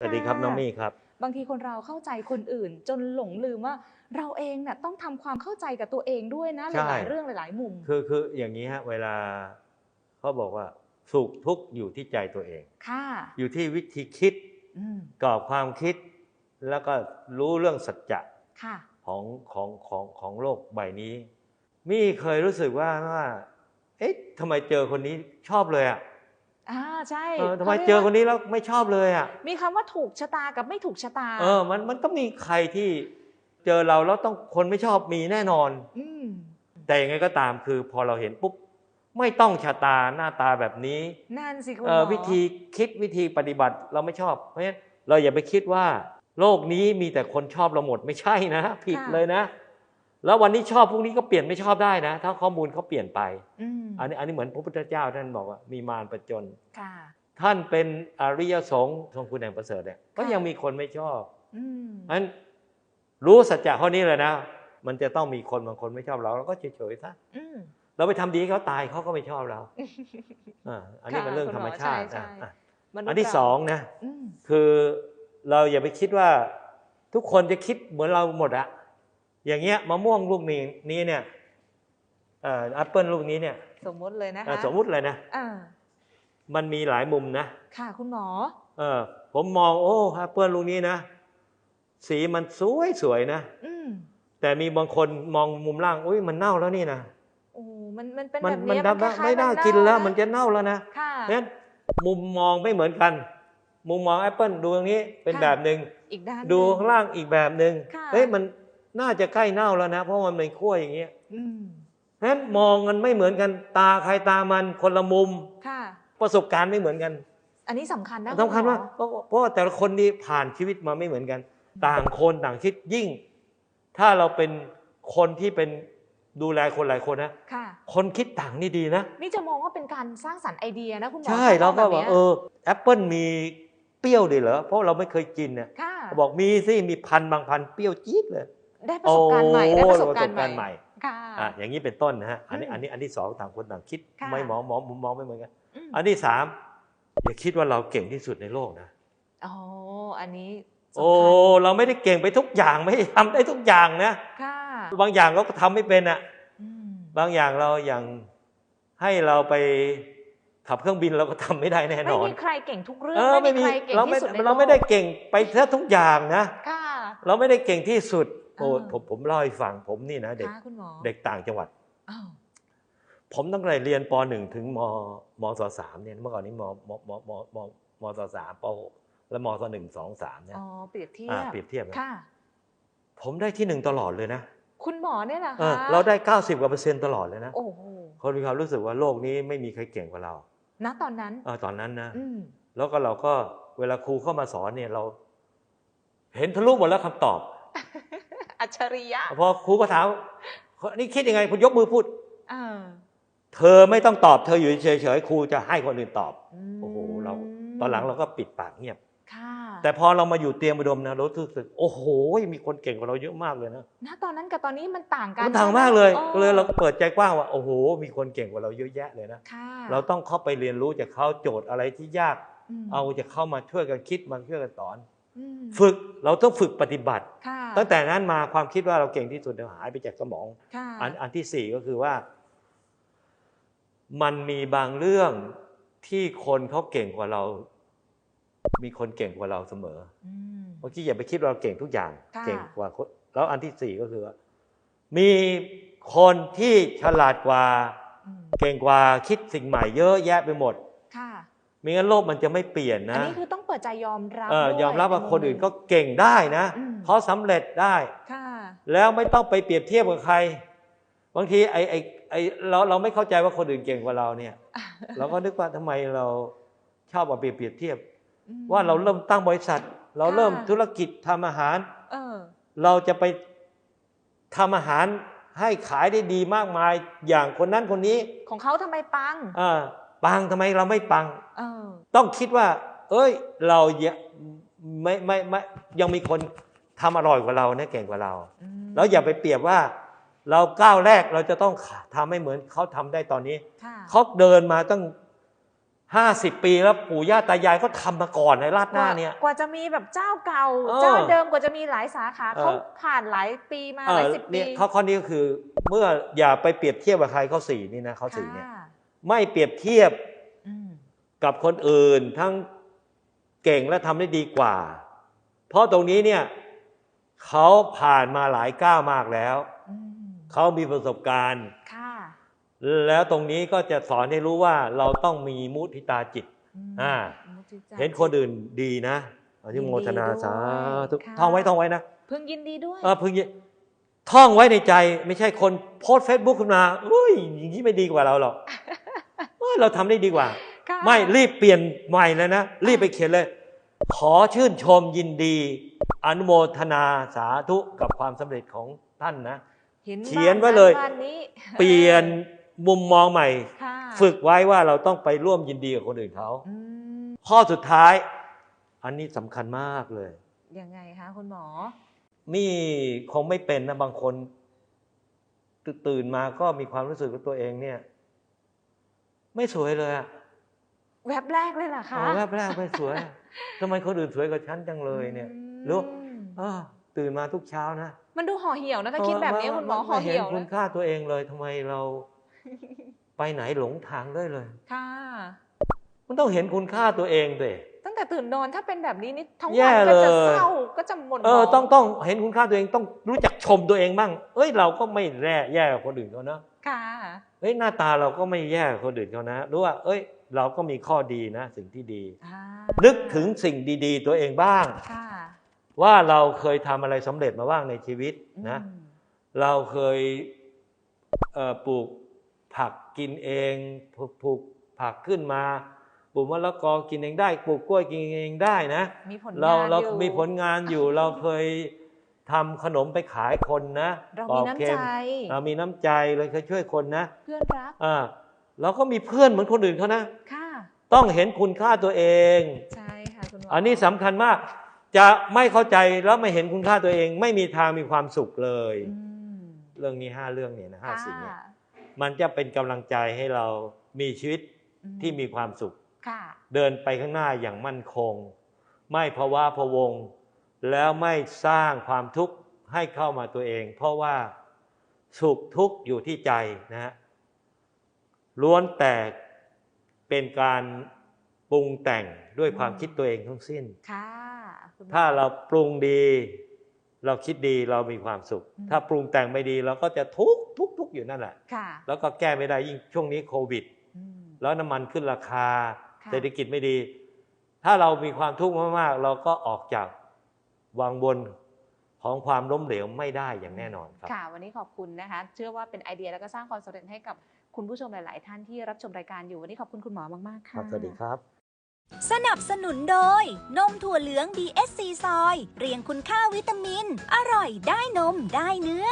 สวัสดีครับค่ะน้องมี่ครับ บางทีคนเราเข้าใจคนอื่น จนหลงลืมว่าเราเองน่ะต้องทำความเข้าใจกับตัวเองด้วยนะหใช่ลายๆเรื่องหลาย ๆ มุม คือคืออย่างนี้ฮะเวลาเขาบอกว่าสุขทุกข์อยู่ที่ใจตัวเอง ค่ะ อยู่ที่วิธีคิดอืมกรอบความคิด แล้วก็รู้เรื่องสัจจะค่ะของของของของโลกใบนี้มี่เคยรู้สึกว่าว่า เอ๊ะทำไมเจอคนนี้ชอบเลยอะ อ่าใช่เออทำไมขารียกเจอคนว่านี้แล้วไม่ชอบเลยอะ มีคำว่าถูกชะตากับไม่ถูกชะตา เออ มันมันต้องมีใครที่เจอเราแล้วต้องคนไม่ชอบมีแน่นอนอืมแต่ยังไงก็ตามคือพอเราเห็นปุ๊บไม่ต้องชะตาหน้าตาแบบนี้นั่นสิคุณหเอ่มออวิธีคิดวิธีปฏิบัติเราไม่ชอบ เพราะฉะนั้นเราอย่าไปคิดว่า โลกนี้มีแต่คนชอบเราหมดไม่ใช่นะ ผิดเลยนะ แล้ววันนี้ชอบพรุ่งนี้ก็เปลี่ยนไม่ชอบได้นะ ถ้าข้อมูลเขาเปลี่ยนไปอืมอันนี้อันนี้เหมือนพระพุทธเจ้าท่านบอกว่ามีมารประจนค่ะท่านเป็นอริยสงฆ์ทรงคุณแห่งประเสริฐเนี่ยก็ค่ะยังมีคนไม่ชอบอืมอันรู้สัจจะข้อนี้เลยนะ มันจะต้องมีคนบางคนไม่ชอบเราเราก็เฉยๆซะอืมเราไปทำดีให้เขาตายเขาก็ไม่ชอบเราอ่าอันนี้ค่ะเป็นเรื่องคุณธรหรมมอชาติใช่นะใช่อะมนุษย์อันที่เราสองนะอืมคือเราอย่าไปคิดว่าทุกคนจะคิดเหมือนเราหมดอะ อย่างเงี้ยมะม่วงลูกนี้นี้เนี่ยเอ่อแอปเปิลลูกนี้เนี่ย สมมติเลยนะเอ่อคะสมมุติเลยนะอ่ามันมีหลายมุมนะ ค่ะคุณหมอ เออ ผมมองโอ้แอปเปิลลูกนี้นะ สีมันสวยสวยๆนะอืมแต่มีบางคนมองมุมล่างอุ้ยมันเน่าแล้วนี่นะโอ้มันมันเป็นมันแบบมันเนี้ยทำคล้ยๆไม่น่ามักินแล้วะมันจะเน่าแล้วนะค่ะเพราะฉะนั้นมุมมองไม่เหมือนกัน มุมมองแอปเปิลดูตรงนี้เป็นค่ะแบบหนึ่งอีกด้านดูหนึ่ข้างล่างอีกแบบหนึ่งค่ะเฮ้ยมัน น่าจะใกล้เน่าแล้วนะ เพราะมันเป็นขั้วอย่างเงี้ยอืมเพราะฉะนั้นมองกันไม่เหมือนกัน ตาใครตามันคนละมุมค่ะประสบการณ์ไม่เหมือนกัน อันนี้สำคัญนะสำคัญณหมอว่าเพราะเพราะว่าแต่ละคนนี่ผ่านชีวิตมาไม่เหมือนกัน ต่างคนต่างคิดยิ่ง ถ้าเราเป็นคนที่เป็นดูแลคนหลายคนนะค่ะคนคิดต่างนี่ดีนะ นี่จะมองว่าเป็นการสร้างสรรค์ไอเดียนะคุณหมอใช่ถ้เราก็มงบอกนี้ยเออแอปเปิลมีเปรี้ยวดีเหรอเพราะเราไม่เคยกินเนี่ยค่ะบอกมีสิมีพันธุ์บางพันธุ์เปรี้ยวจี๊ดเลย ได้ประสบการณ์ใหม่ได้ประสบการณ์โอ้ใหม่ค่ะอะอย่างนี้เป็นต้นนะฮะอันนี้อืมอันนี้อันที่สองต่างคนต่างคิดค่ะไม่มองมองมุมมองไม่เหมือนกันอืมอันที่สามอย่าคิดว่าเราเก่งที่สุดในโลกนะอ๋ออันนี้สำคัญโอ้เราไม่ได้เก่งไปทุกอย่างไม่ได้ทำได้ทุกอย่างนะค่ะบางอย่างเราก็ทำไม่เป็นอะอืมบางอย่างเราอย่างให้เราไปขับเครื่องบินเราก็ทำไม่ได้แน่นไม่อนมีใครเก่งทุกเรื่อเองอไม่ไม่มีมีใครเก่งเราไม่ที่สุดในเราไม่โลกได้เก่งไปแทบทุกอย่างนะค่ะเราไม่ได้เก่งที่สุดโอ้อ่า ผมผมเล่าให้ฟังผมนี่นะเด็กค่ะคุณหมอเด็กต่างจังหวัดอ้าวผมตั้งแต่เรียนป .1 ถึงมมศสามเนี่ยเมื่อก่อนนี้มมมมมมศสามป .6 และมศหนึ่งสองสามเนี่ยอ๋อเปรียบเทียอ่าบเปรียบเทียบนะค่ะ ผมได้ที่หนึ่งตลอดเลยนะคุณหมอเนี่ยเหรอเอคะอเราได้เก้าสิบกว่าเปอร์เซ็นต์ตลอดเลยนะโอ้โหคนมีความรู้สึกว่าโลกนี้ไม่มีใครเก่งกว่าเราณตอนนั้นเออตอนนั้นนะอืมแล้วก็เราก็เวลาครูเข้ามาสอนเนี่ยเรา เห็นทะลุหมดแล้วคำตอบ อัจฉริยะพอครูก็ถามนี่คิดยังไงคุณยกมือพูดเออเธอไม่ต้องตอบเธออยู่เฉยๆครูจะให้คนอื่นตอบมโอ้โหเราตอนหลังเราก็ปิดปากเงียบค่ะแต่พอเรามาอยู่เตรียมอุดมนะเรารู้สึกโอ้โหมีคนเก่งกว่าเราเยอะมากเลยนะณตอนนั้นกับตอนนี้มันต่างกันมันต่างมากเลยอ๋อเลยเราก็เปิดใจกว้างว่าโอ้โห มีคนเก่งกว่าเราเยอะแยะเลยนะค่ะเราต้องเข้าไปเรียนรู้จากเขาโจทย์อะไรที่ยากมเอาจะเข้ามาช่วยกันคิดมาช่วยกันสอนอืม ฝึกเราต้องฝึกปฏิบัติค่ะตั้งแต่นั้นมาความคิดว่าเราเก่งที่สุดเนี่ยหายไปจากสมองค่ะอันอันที่สี่ก็คือว่า มันมีบางเรื่องที่คนเขาเก่งกว่าเรา มีคนเก่งกว่าเราเสมออืมเมื่อกี้อย่าไปคิดว่าเราเก่งทุกอย่างค่ะเก่งกว่าคนแล้วอันที่สี่ก็คือว่ามีคนที่ฉลาดกว่าอืมเก่งกว่าคิดสิ่งใหม่เยอะแยะไปหมดค่ะ ไม่งั้นโลกมันจะไม่เปลี่ยนอันนะนี้คือต้องเปิดใจยอมรับเออด้วยยอมรับว่าใคนอื่นก็เก่งได้นะอืมเขาสำเร็จได้ค่ะแล้วไม่ต้องไปเปรียบเทียบกับใคร บางทีไอ้ไอ้ไอ้เราเราไม่เข้าใจว่าคนอื่นเก่งกว่าเราเนี่ย เราก็นึกว่าทำไมเราชอบมาเปรียบเปรียบเทียบอืมว่าเราเริ่มตั้งบริษัท เราค่ะเริ่มธุรกิจทำอาหารเออเราจะไปทำอาหารให้ขายได้ดีมากมายอย่างคนนั้นคนนี้ ของเขาทำไมปังอ่า ปังทำไมเราไม่ปังเออต้องคิดว่า เอ้ย เรายังไม่ไม่ไม่ยังมีคนทำอร่อยกว่าเรานะเก่งกว่าเราอืมแล้วอย่าไปเปรียบว่า เราก้าวแรกเราจะต้องทำให้เหมือนเขาทำได้ตอนนี้ค่ะเขาเดินมาตั้งห้าสิบปีแล้วปู่ย่าตายายก็ทำมาก่อนในราดหน้าเนี่ย กว่าจะมีแบบเจ้าเก่าเออเจ้าเดิมกว่าจะมีหลายสาขาเออเขาผ่านหลายปีมาเอหลาอยสิบปีเนี่ยข้อข้อนี้ก็คือ เมื่ออย่าไปเปรียบเทียบกับใครข้อสี่นี่นะข้อสี่เนี่ยค่ะ ไม่เปรียบเทียบอืมกับคนอื่นทั้งเก่งและทำได้ดีกว่า เพราะตรงนี้เนี่ยเขาผ่านมาหลายก้าวมากแล้วอืมเขามีประสบการณ์ค่ะแล้วตรงนี้ก็จะสอนให้รู้ว่าเราต้องมีมุทิตาจิตมอ่ามุทิตาเห็นคนอื่นดีนะอนุโมทนายินดีด้วยสาธุค่ะท่องไว้ท่องไว้นะเพิ่งยินดีด้วยเออพึงยิท่องไว้ในใจ ไม่ใช่คนโพสเฟซบุ๊กขึ้นมาอุ้ยอย่างนี้ไม่ดีกว่าเราหรอก เอ้ยเราทำได้ดีกว่าค่ะไม่รีบเปลี่ยนใหม่เลยนะ รีบไปเขียนเลย ขอชื่นชมยินดี อนุโมทนาสาธุกับความสำเร็จของท่านนะเห็นเขียนไว้เลยบ้านนี้เปลี่ยนมุมมองใหม่ค่ะฝึกไว้ว่าเราต้องไปร่วมยินดีกับคนอื่นเขาอืมข้อสุดท้าย อันนี้สำคัญมากเลย ยังไงคะคุณหมอ นี่คงไม่เป็นนะบางคน ตื่นตื่นมาก็มีความรู้สึกว่าตัวเองเนี่ย ไม่สวยเลยอะแวบแรกเลยเหรอคะเอาแวบแรกไม่สวยอะทำไมคนอื่นสวยกว่าฉันจังเลยเนี่ยมรู้เออตื่นมาทุกเช้านะมันดูห่อเหี่ยวนะถ้าคิดแบบนี้คุณหมอห่อไเห็นเหี่ยวคุณนะค่าตัวเองเลยทำไมเราไปไหนหลงทางได้เลย ค่ะ มันต้องเห็นคุณค่าตัวเองด้วยตั้งแต่ตื่นนอนถ้าเป็นแบบนี้นี่ทั้งแย่วันก็จะเลยเศร้าก็จะหม่นหมเออองต้องต้องเห็นคุณค่าตัวเองต้องรู้จักชมตัวเองบ้าง เอ้ยเราก็ไม่แย่แย่กว่าคนอื่นเขานะค่ะ เฮ้ยหน้าตาเราก็ไม่แย่กว่าคนอื่นเขานะรู้ว่า เอ้ย เราก็มีข้อดีนะ สิ่งที่ดีอ่านึกถึงสิ่งดีๆ ตัวเองบ้างค่ะว่าเราเคยทำอะไรสำเร็จมาบ้างในชีวิตนะอืมเราเคยเอ่อปลูกผักกินเองปลูกปลูกผักขึ้นมาปลูกมะละกอกินเองได้ ปลูกกล้วยกินเองได้นะมีผลเรางานเราอยู่มีผลงานอยู่เราเคย ทำขนมไปขายคนนะเราปมีอกน้ำเค็ใจมเรามีน้ำใจเลยเคยช่วยคนนะ เพื่อนรักอ่าเราก็มีเพื่อนเหมือนคนอื่นเขานะค่ะต้องเห็นคุณค่าตัวเองใช่ค่ะคุณหมออัอันนี้สำคัญมาก จะไม่เข้าใจแล้วไม่เห็นคุณค่าตัวเอง ไม่มีทางมีความสุขเลย เรื่องนี้ห้าเรื่องเนี่ยนะห้าสิ่งเนี่ยมันจะเป็นกำลังใจให้เรามีชีวิตที่มีความสุขค่ะเดินไปข้างหน้าอย่างมั่นคง ไม่ภาวะพะวง แล้วไม่สร้างความทุกข์ให้เข้ามาตัวเอง เพราะว่าสุขทุกข์อยู่ที่ใจนะฮะล้วนแต่เป็นการปรุงแต่งด้วยความคิดตัวเองทั้งสิ้นค่ะคุณหมอถ้าเราปรุงดี เราคิดดีเรามีความสุขอืมถ้าปรุงแต่งไม่ดีเราก็จะทุกข์ทุกข์ทุกข์อยู่นั่นแหละค่ะแล้วก็แก้ไม่ได้ยิ่งช่วงนี้โควิดอืมแล้วน้ำมันขึ้นราคาค่ะเศรษฐกิจไม่ดี ถ้าเรามีความทุกข์มากๆ เราก็ออกจาก วังวนของความล้มเหลวไม่ได้อย่างแน่นอนครับค่ะ วันนี้ขอบคุณนะคะ เชื่อว่าเป็นไอเดียแล้วก็สร้างความสำเร็จให้กับคุณผู้ชมหลาย ๆ ท่านที่รับชมรายการอยู่วันนี้ขอบคุณคุณหมอมาก ๆคค่ะรับสวัสดีครับ สนับสนุนโดย นมถั่วเหลือง DSC ซอย เรียงคุณค่าวิตามิน อร่อยได้นมได้เนื้อ